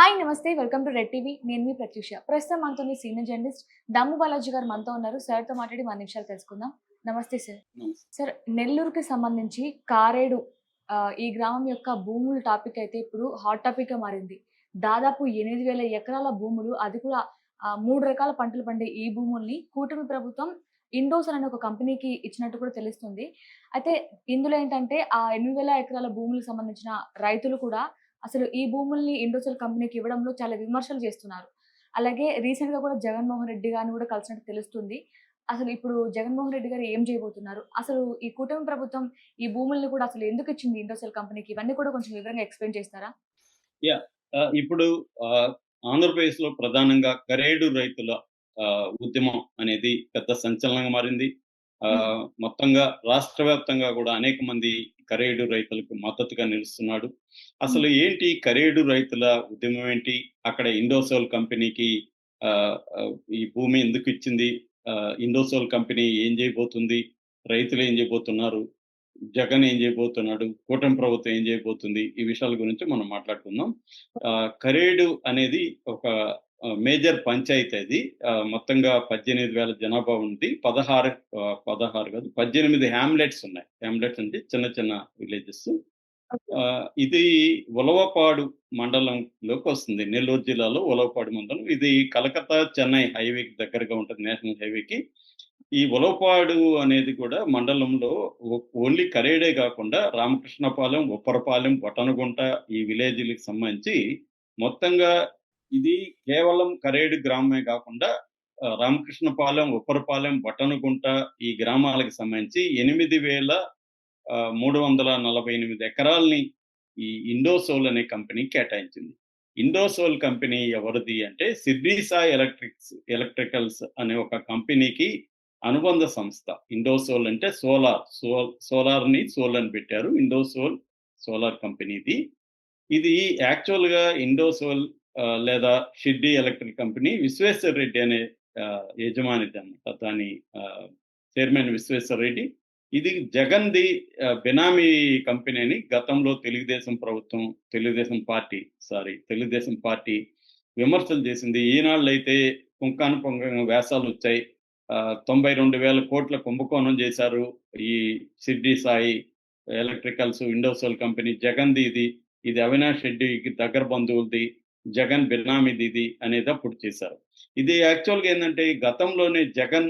Hi నమస్తే welcome to red TV. నేను మీ ప్రత్యూష. ప్రస్తుతం మనతో సీనియర్ జర్నలిస్ట్ దమ్ము బాలాజీ గారు మనతో ఉన్నారు. సార్తో మాట్లాడి మన నిమిషాలు తెలుసుకుందాం. నమస్తే సార్. సార్ నెల్లూరుకి సంబంధించి కారేడు ఈ గ్రామం యొక్క భూముల టాపిక్ అయితే ఇప్పుడు హాట్ టాపిక్గా మారింది. దాదాపు ఎనిమిది వేల ఎకరాల భూములు అది కూడా మూడు రకాల పంటలు పండే ఈ భూముల్ని కూటమి ప్రభుత్వం ఇండోసర్ అనే ఒక కంపెనీకి ఇచ్చినట్టు కూడా తెలుస్తుంది. అయితే ఇందులో ఏంటంటే ఆ ఎనిమిది వేల ఎకరాల భూములకు సంబంధించిన రైతులు కూడా అసలు ఈ భూముల్ని ఇండోసెల్ కంపెనీకి ఇవ్వడంలో చాలా విమర్శలు చేస్తున్నారు. అలాగే రీసెంట్గా కూడా జగన్మోహన్ రెడ్డి గారిని కూడా కలిసినట్టు తెలుస్తుంది. అసలు ఇప్పుడు జగన్మోహన్ రెడ్డి గారు ఏం చేయబోతున్నారు? అసలు ఈ కూటమి ప్రభుత్వం ఈ భూముల్ని కూడా అసలు ఎందుకు ఇచ్చింది ఇండోసెల్ కంపెనీకి? ఇవన్నీ కూడా కొంచెం వివరంగా ఎక్స్ప్లెయిన్ చేస్తారా? ఆ, ఇప్పుడు ఆంధ్రప్రదేశ్లో ప్రధానంగా కరేడు రైతుల ఉద్యమం అనేది పెద్ద సంచలనంగా మారింది. ఆ, మొత్తంగా రాష్ట్ర వ్యాప్తంగా కూడా అనేక మంది కరేడు రైతులకు మద్దతుగా నిలుస్తున్నాడు. అసలు ఏంటి కరేడు రైతుల ఉద్యమం ఏంటి? అక్కడ ఇండోసోల్ కంపెనీకి ఈ భూమి ఎందుకు ఇచ్చింది? ఇండోసోల్ కంపెనీ ఏం చేయబోతుంది? రైతులు ఏం చేయబోతున్నారు? జగన్ ఏం చేయబోతున్నాడు? కూటమి ప్రభుత్వం ఏం చేయబోతుంది? ఈ విషయాల గురించి మనం మాట్లాడుకుందాం. ఆ, కరేడు అనేది ఒక మేజర్ పంచాయతీ అది. మొత్తంగా పద్దెనిమిది వేల జనాభా ఉంది. పదహారు పదహారు కాదు పద్దెనిమిది హ్యామ్లెట్స్ ఉన్నాయి. హ్యామ్లెట్స్ అంటే చిన్న చిన్న విలేజెస్. ఇది ఉలవపాడు మండలంలోకి వస్తుంది. నెల్లూరు జిల్లాలో ఉలవపాడు మండలం. ఇది కలకత్తా చెన్నై హైవేకి దగ్గరగా ఉంటుంది నేషనల్ హైవేకి ఈ ఉలవపాడు అనేది కూడా మండలంలో ఓన్లీ కరేడే కాకుండా రామకృష్ణపాలెం ఉప్పరపాలెం బొటనగుంట ఈ విలేజ్లకు సంబంధించి మొత్తంగా ఇది కేవలం కరేడు గ్రామమే కాకుండా రామకృష్ణపాలెం ఉప్పరపాలెం బట్టనుగుంట ఈ గ్రామాలకు సంబంధించి ఎనిమిది వేల ఆ, మూడు వందల నలభై ఎనిమిది ఎకరాల్ని ఈ ఇండోసోల్ అనే కంపెనీ కేటాయించింది. ఇండోసోల్ కంపెనీ ఎవరిది అంటే సిద్రీసా ఎలక్ట్రిక్స్ ఎలక్ట్రికల్స్ అనే ఒక కంపెనీకి అనుబంధ సంస్థ. ఇండోసోల్ అంటే సోలార్ సో సోలార్ని సోల్ అని పెట్టారు. ఇండోసోల్ సోలార్ కంపెనీది. ఇది యాక్చువల్గా ఇండోసోల్ లేదా షిడ్డీ ఎలక్ట్రిక్ కంపెనీ విశ్వేశ్వర్ రెడ్డి అనే ఆ, యజమానిది అనమాట దాని చైర్మన్ విశ్వేశ్వర్ రెడ్డి. ఇది జగన్ ది బినామీ కంపెనీ అని గతంలో తెలుగుదేశం ప్రభుత్వం Telugu Desam party sorry Telugu Desam party విమర్శలు చేసింది. ఈనాళ్ళు అయితే పుంకాను పొంగ వేసాలు వచ్చాయి. తొంభై రెండు వేల కోట్ల కుంభకోణం చేశారు ఈ సిడ్డి సాయి ఎలక్ట్రికల్స్ ఇండోసోల్ కంపెనీ. జగన్ది ఇది ఇది అవినాష్ రెడ్డికి దగ్గర బంధువులది. జగన్ బినామీది ఇది అనేది అప్పుడు చేశారు. ఇది యాక్చువల్గా ఏంటంటే గతంలోనే జగన్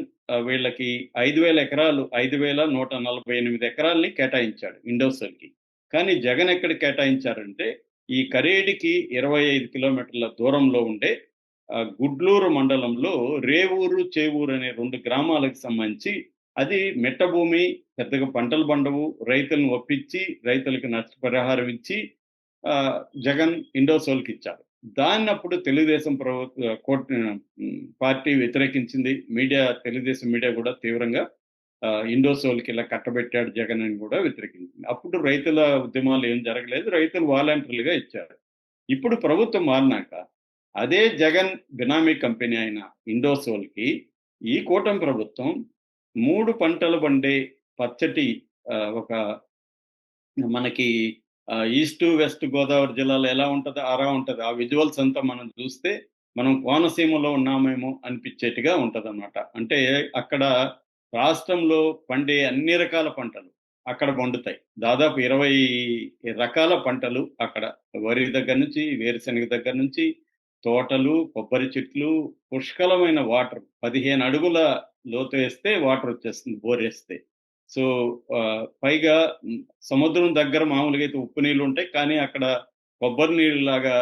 వీళ్ళకి ఐదు వేల ఎకరాలు ఐదు వేల నూట నలభై ఎనిమిది ఎకరాలని కేటాయించాడు ఇండోసోల్కి కానీ జగన్ ఎక్కడ కేటాయించారంటే ఈ కరేడికి ఇరవై ఐదు కిలోమీటర్ల దూరంలో ఉండే గుడ్లూరు మండలంలో రేవూరు చేవూరు అనే రెండు గ్రామాలకు సంబంధించి అది మెట్ట భూమి పెద్దగా పంటలు పండవు రైతులను ఒప్పించి రైతులకు నష్టపరిహారం ఇచ్చి జగన్ ఇండోసోల్కి ఇచ్చారు. దాన్ని అప్పుడు తెలుగుదేశం ప్రభుత్వ కోట్ పార్టీ వ్యతిరేకించింది. మీడియా తెలుగుదేశం మీడియా కూడా తీవ్రంగా ఇండోసోల్కి ఇలా కట్టబెట్టాడు జగన్ అని కూడా వ్యతిరేకించింది. అప్పుడు రైతుల ఉద్యమాలు ఏం జరగలేదు. రైతులు వాలంటీర్లుగా ఇచ్చారు. ఇప్పుడు ప్రభుత్వం మారినాక అదే జగన్ బినామీ కంపెనీ అయిన ఇండోసోల్కి ఈ కూటమి ప్రభుత్వం మూడు పంటలు పండే పచ్చటి ఒక మనకి ఈస్ట్ వెస్ట్ గోదావరి జిల్లాలో ఎలా ఉంటుందో అలా ఉంటుంది ఆ విజువల్స్ అంతా మనం చూస్తే మనం కోనసీమలో ఉన్నామేమో అనిపించేట్టుగా ఉంటది అంటే అక్కడ రాష్ట్రంలో పండే అన్ని రకాల పంటలు అక్కడ పండుతాయి. దాదాపు ఇరవై రకాల పంటలు అక్కడ. వరి దగ్గర నుంచి వేరుశనగ దగ్గర నుంచి తోటలు కొబ్బరి చెట్లు పుష్కలమైన వాటర్ పదిహేను అడుగుల లోతు వేస్తే వాటర్ వచ్చేస్తుంది బోర్ వేస్తే. సో ఆ, పైగా సముద్రం దగ్గర మామూలుగా అయితే ఉప్పు నీళ్ళు ఉంటాయి. కానీ అక్కడ కొబ్బరి నీళ్ళు లాగా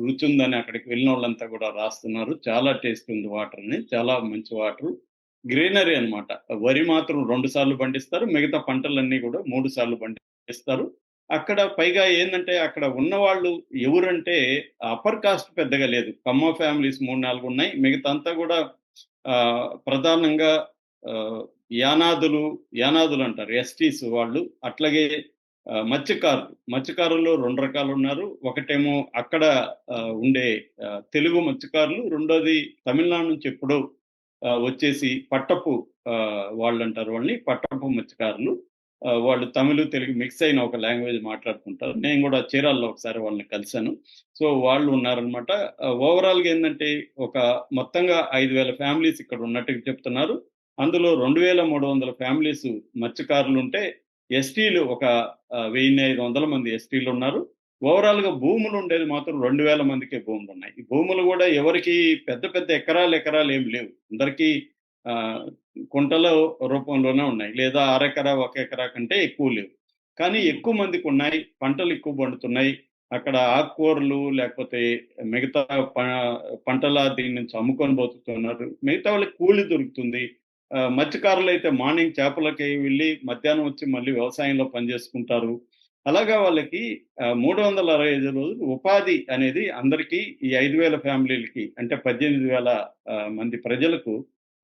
రుచి ఉందని అక్కడికి వెళ్ళిన వాళ్ళంతా కూడా రాస్తున్నారు. చాలా టేస్ట్ ఉంది వాటర్ అని చాలా మంచి వాటర్. గ్రీనరీ అన్నమాట. వరి మాత్రం రెండు సార్లు పండిస్తారు. మిగతా పంటలన్నీ కూడా మూడు సార్లు పండిస్తారు. అక్కడ పైగా ఏంటంటే అక్కడ ఉన్న వాళ్ళు ఎవరంటే అప్పర్ కాస్ట్ పెద్దగా లేదు. కమ్మ ఫ్యామిలీస్ మూడు నాలుగు ఉన్నాయి. మిగతా అంతా కూడా ఆ, ప్రధానంగా ఆ, యానాదులు యానాదులు అంటారు. ఎస్టీస్ వాళ్ళు అట్లాగే మత్స్యకారులు. మత్స్యకారుల్లో రెండు రకాలు ఉన్నారు. ఒకటేమో అక్కడ ఉండే తెలుగు మత్స్యకారులు. రెండోది తమిళనాడు నుంచి ఎప్పుడో వచ్చేసి పట్టపు వాళ్ళు అంటారు వాళ్ళని పట్టపు మత్స్యకారులు. వాళ్ళు తమిళ తెలుగు మిక్స్ అయిన ఒక లాంగ్వేజ్ మాట్లాడుకుంటారు. నేను కూడా చీరాల్లో ఒకసారి వాళ్ళని కలిశాను. సో వాళ్ళు ఉన్నారనమాట ఓవరాల్గా ఏంటంటే ఒక మొత్తంగా ఐదు వేల ఫ్యామిలీస్ ఇక్కడ ఉన్నట్టుగా చెప్తున్నారు. అందులో రెండు వేల మూడు వందల ఫ్యామిలీస్ మత్స్యకారులు ఉంటే ఎస్టీలు ఒక వెయ్యి ఐదు వందల మంది ఎస్టీలు ఉన్నారు ఓవరాల్గా భూములు ఉండేది మాత్రం రెండు వేల మందికే భూములు ఉన్నాయి ఈ భూములు కూడా ఎవరికి పెద్ద పెద్ద ఎకరాలు ఎకరాలు ఏమి లేవు. అందరికీ కుంటల రూపంలోనే ఉన్నాయి. లేదా అరెకరా ఒక ఎకరా కంటే ఎక్కువ లేవు. కానీ ఎక్కువ మందికి ఉన్నాయి. పంటలు ఎక్కువ పండుతున్నాయి. అక్కడ ఆకుకూరలు లేకపోతే మిగతా ప- పంటల దీని నుంచి అమ్ముకొని బతుకుతున్నారు. మిగతా వాళ్ళకి కూలి దొరుకుతుంది. మత్స్యకారులు అయితే మార్నింగ్ చేపలకి వెళ్ళి మధ్యాహ్నం వచ్చి మళ్ళీ వ్యవసాయంలో పనిచేసుకుంటారు. అలాగా వాళ్ళకి మూడు వందల అరవై ఐదు రోజులు ఉపాధి అనేది అందరికీ ఈ ఐదు వేల ఫ్యామిలీలకి అంటే పద్దెనిమిది వేల మంది ప్రజలకు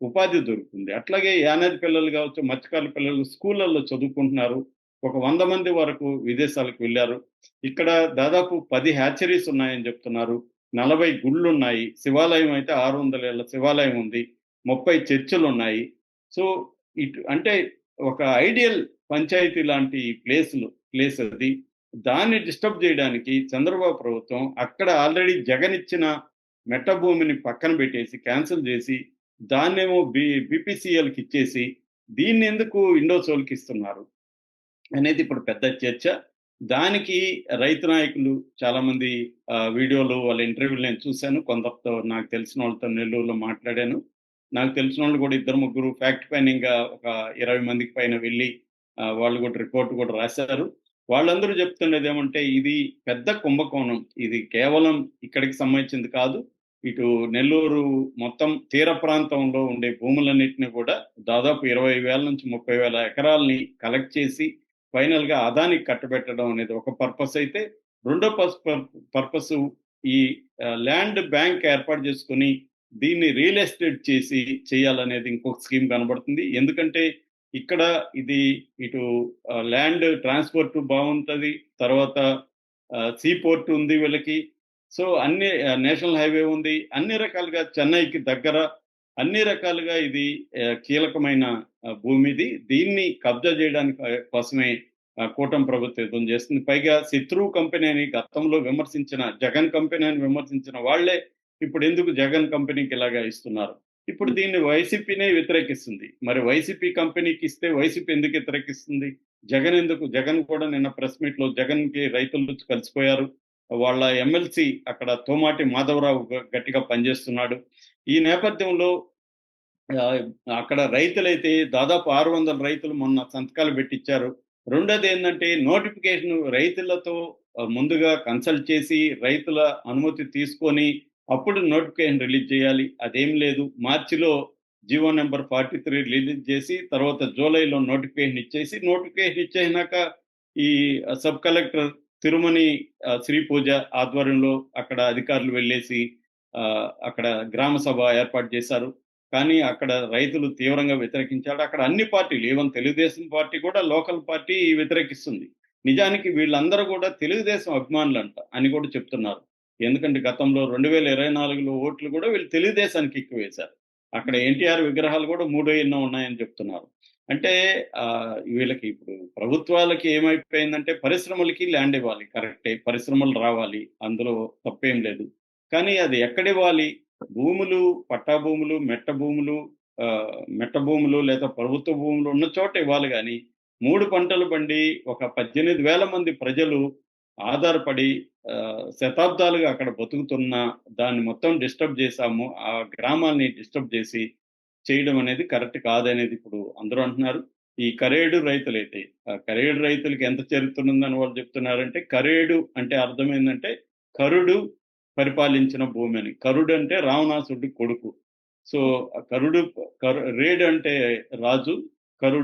ఉపాధి దొరుకుతుంది. అట్లాగే యానాది పిల్లలు కావచ్చు మత్స్యకారుల పిల్లలు స్కూళ్ళల్లో చదువుకుంటున్నారు. ఒక వంద మంది వరకు విదేశాలకు వెళ్ళారు. ఇక్కడ దాదాపు పది హ్యాచరీస్ ఉన్నాయని చెప్తున్నారు. నలభై గుళ్ళు ఉన్నాయి శివాలయం అయితే ఆరు వందల ఏళ్ళ శివాలయం ఉంది. ముప్పై చర్చిలు ఉన్నాయి సో ఇటు అంటే ఒక ఐడియల్ పంచాయతీ లాంటి ప్లేస్లు ప్లేస్ అది. దాన్ని డిస్టర్బ్ చేయడానికి చంద్రబాబు ప్రభుత్వం అక్కడ ఆల్రెడీ జగన్ ఇచ్చిన మెట్ట భూమిని పక్కన పెట్టేసి క్యాన్సిల్ చేసి దాన్నేమో బి బీపీసీఎల్కి ఇచ్చేసి దీన్ని ఎందుకు ఇండోసోల్కి ఇస్తున్నారు? అనేది ఇప్పుడు పెద్ద చర్చ. దానికి రైతు నాయకులు చాలామంది వీడియోలు వాళ్ళ ఇంటర్వ్యూలు నేను చూశాను. కొందరితో నాకు తెలిసిన వాళ్ళతో నెల్లూరులో మాట్లాడాను. నాకు తెలిసిన వాళ్ళు కూడా ఇద్దరు ముగ్గురు ఫ్యాక్ట్ పైన ఇంకా ఒక ఇరవై మందికి పైన వెళ్ళి వాళ్ళు కూడా రిపోర్ట్ కూడా రాశారు. వాళ్ళందరూ చెప్తుండేది ఏమంటే ఇది పెద్ద కుంభకోణం. ఇది కేవలం ఇక్కడికి సంబంధించింది కాదు. ఇటు నెల్లూరు మొత్తం తీర ప్రాంతంలో ఉండే భూములన్నింటినీ కూడా దాదాపు ఇరవై వేల నుంచి ముప్పై వేల ఎకరాలని కలెక్ట్ చేసి ఫైనల్గా అదానికి కట్టబెట్టడం అనేది ఒక పర్పస్ అయితే రెండో పర్పస్ ఈ ల్యాండ్ బ్యాంక్ ఏర్పాటు చేసుకుని దీన్ని రియల్ ఎస్టేట్ చేసి చేయాలనేది ఇంకొక స్కీమ్ కనబడుతుంది. ఎందుకంటే ఇక్కడ ఇది ఇటు ల్యాండ్ ట్రాన్స్పోర్ట్ బాగుంటుంది తర్వాత సీ పోర్ట్ ఉంది వీళ్ళకి. సో అన్ని నేషనల్ హైవే ఉంది. అన్ని రకాలుగా చెన్నైకి దగ్గర అన్ని రకాలుగా ఇది కీలకమైన భూమిది. భూమి ఇది దీన్ని కబ్జా చేయడానికి కోసమే కూటమి ప్రభుత్వం యుద్ధం చేస్తుంది. పైగా శత్రువు కంపెనీ అని గతంలో విమర్శించిన జగన్ కంపెనీ అని విమర్శించిన వాళ్ళే ఇప్పుడు ఎందుకు జగన్ కంపెనీకి ఇలాగా ఇస్తున్నారు? ఇప్పుడు దీన్ని వైసీపీనే వ్యతిరేకిస్తుంది. మరి వైసీపీ కంపెనీకి ఇస్తే వైసీపీ ఎందుకు వ్యతిరేకిస్తుంది? జగన్ ఎందుకు? జగన్ కూడా నిన్న ప్రెస్ మీట్లో జగన్కి రైతులు కలిసిపోయారు. వాళ్ళ ఎమ్మెల్సీ అక్కడ తోమాటి మాధవరావు గట్టిగా పనిచేస్తున్నాడు. ఈ నేపథ్యంలో అక్కడ రైతులైతే దాదాపు ఆరు వందల రైతులు మొన్న సంతకాలు పెట్టించారు రెండోది ఏంటంటే నోటిఫికేషన్ రైతులతో ముందుగా కన్సల్ట్ చేసి రైతుల అనుమతి తీసుకొని అప్పుడు నోటిఫికేషన్ రిలీజ్ చేయాలి. అదేం లేదు. మార్చిలో GO number forty three release చేసి తర్వాత జూలైలో నోటిఫికేషన్ ఇచ్చేసి నోటిఫికేషన్ ఇచ్చేసినాక ఈ సబ్ కలెక్టర్ తిరుమని శ్రీ పూజ ఆధ్వర్యంలో అక్కడ అధికారులు వెళ్ళేసి అక్కడ గ్రామ సభ ఏర్పాటు చేశారు. కానీ అక్కడ రైతులు తీవ్రంగా వ్యతిరేకించారు. అక్కడ అన్ని పార్టీలు ఈవెన్ తెలుగుదేశం పార్టీ కూడా లోకల్ పార్టీ వ్యతిరేకిస్తుంది. నిజానికి వీళ్ళందరూ కూడా తెలుగుదేశం అభిమానులు అంట అని కూడా చెప్తున్నారు. ఎందుకంటే గతంలో రెండు వేల ఇరవై నాలుగులో ఓట్లు కూడా వీళ్ళు తెలుగుదేశానికి ఎక్కువ వేశారు అక్కడ ఎన్టీఆర్ విగ్రహాలు కూడా మూడో ఎన్నో ఉన్నాయని చెప్తున్నారు. అంటే వీళ్ళకి ఇప్పుడు ప్రభుత్వాలకి ఏమైపోయిందంటే పరిశ్రమలకి ల్యాండ్ ఇవ్వాలి కరెక్టే పరిశ్రమలు రావాలి అందులో తప్పేం లేదు. కానీ అది ఎక్కడివ్వాలి? భూములు పట్టా భూములు మెట్ట భూములు మెట్ట భూములు లేదా ప్రభుత్వ భూములు ఉన్న చోట ఇవ్వాలి కానీ మూడు పంటలు బండి ఒక పద్దెనిమిది వేల మంది ప్రజలు ఆధారపడి శతాబ్దాలుగా అక్కడ బతుకుతున్న దాన్ని మొత్తం డిస్టర్బ్ చేశాము. ఆ గ్రామాల్ని డిస్టర్బ్ చేసి చేయడం అనేది కరెక్ట్ కాదనేది ఇప్పుడు అందరూ అంటున్నారు. ఈ కరేడు రైతులైతే ఆ కరేడు రైతులకి ఎంత చరిత్ర వాళ్ళు చెప్తున్నారంటే కరేడు అంటే అర్థం ఏంటంటే కరుడు పరిపాలించిన భూమి అని. కరుడు అంటే రావణాసుడి కొడుకు. సో కరుడు కరు రేడు అంటే రాజు